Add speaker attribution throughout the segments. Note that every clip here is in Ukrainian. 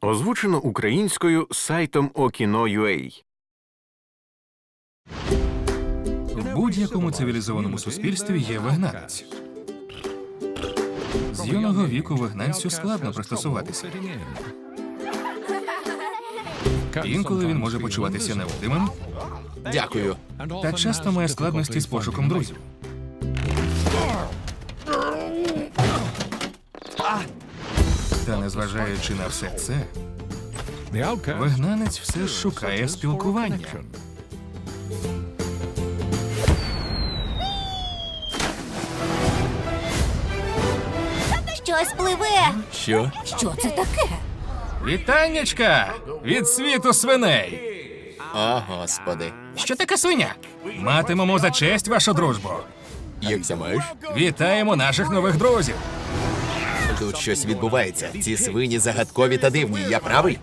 Speaker 1: Озвучено українською сайтом Okino.ua
Speaker 2: В будь-якому цивілізованому суспільстві є вигнанець. З юного віку вигнанцю складно пристосуватися. Інколи він може почуватися невидимим
Speaker 3: Дякую.
Speaker 2: та часто має складності з пошуком друзів. Та незважаючи на все це, вигнанець все ж шукає спілкування.
Speaker 4: Щось пливе.
Speaker 3: Що?
Speaker 4: Що це таке?
Speaker 2: Вітаннячка від світу свиней.
Speaker 3: О, господи.
Speaker 2: Що таке свиня? Матимемо за честь вашу дружбу.
Speaker 3: Як це маєш?
Speaker 2: Вітаємо наших нових друзів.
Speaker 3: Тут щось відбувається. Ці свині загадкові та дивні. Я правий?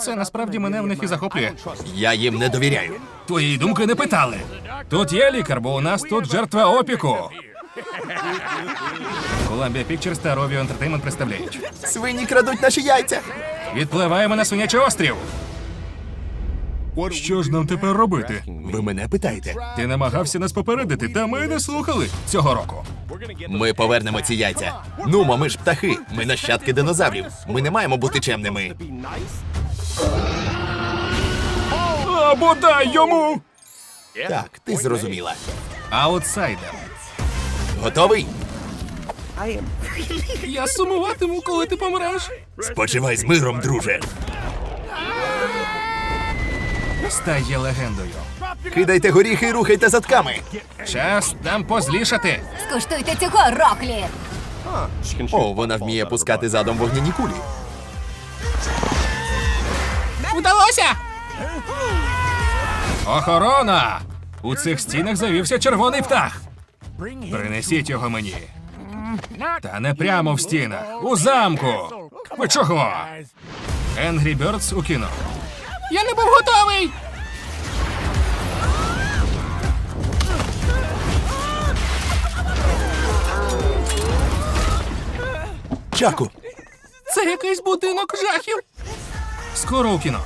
Speaker 2: Це насправді мене в них і захоплює.
Speaker 3: Я їм не довіряю.
Speaker 2: Твоєї думки не питали. Тут є лікар, бо у нас тут жертва опіку. Columbia Pictures та Rovio Entertainment представляють.
Speaker 3: Свині крадуть наші яйця.
Speaker 2: Відпливаємо на свинячий острів. Що ж нам тепер робити?
Speaker 3: Ви мене питаєте?
Speaker 2: Ти намагався нас попередити, та ми не слухали цього року.
Speaker 3: Ми повернемо ці яйця. Ну, ми ж птахи. Ми нащадки динозаврів. Ми не маємо бути чемними.
Speaker 2: Або дай йому!
Speaker 3: Так, ти зрозуміла.
Speaker 2: Аутсайдер.
Speaker 3: Готовий?
Speaker 2: Я сумуватиму, коли ти помреш.
Speaker 3: Спочивай з миром, друже.
Speaker 2: Стає легендою.
Speaker 3: Кидайте горіхи і рухайте задками.
Speaker 2: Час нам позлішати.
Speaker 4: Скуштуйте цього, Роклі.
Speaker 3: О, вона вміє пускати задом вогняні кулі.
Speaker 2: Вдалося! Охорона! У цих стінах завівся червоний птах. Принесіть його мені. Та не прямо в стінах, у замку. Ви чого? Angry Birds у кіно. Я не був готовий.
Speaker 3: Чаку,
Speaker 2: Це якийсь будинок жахів. Скоро у кіно.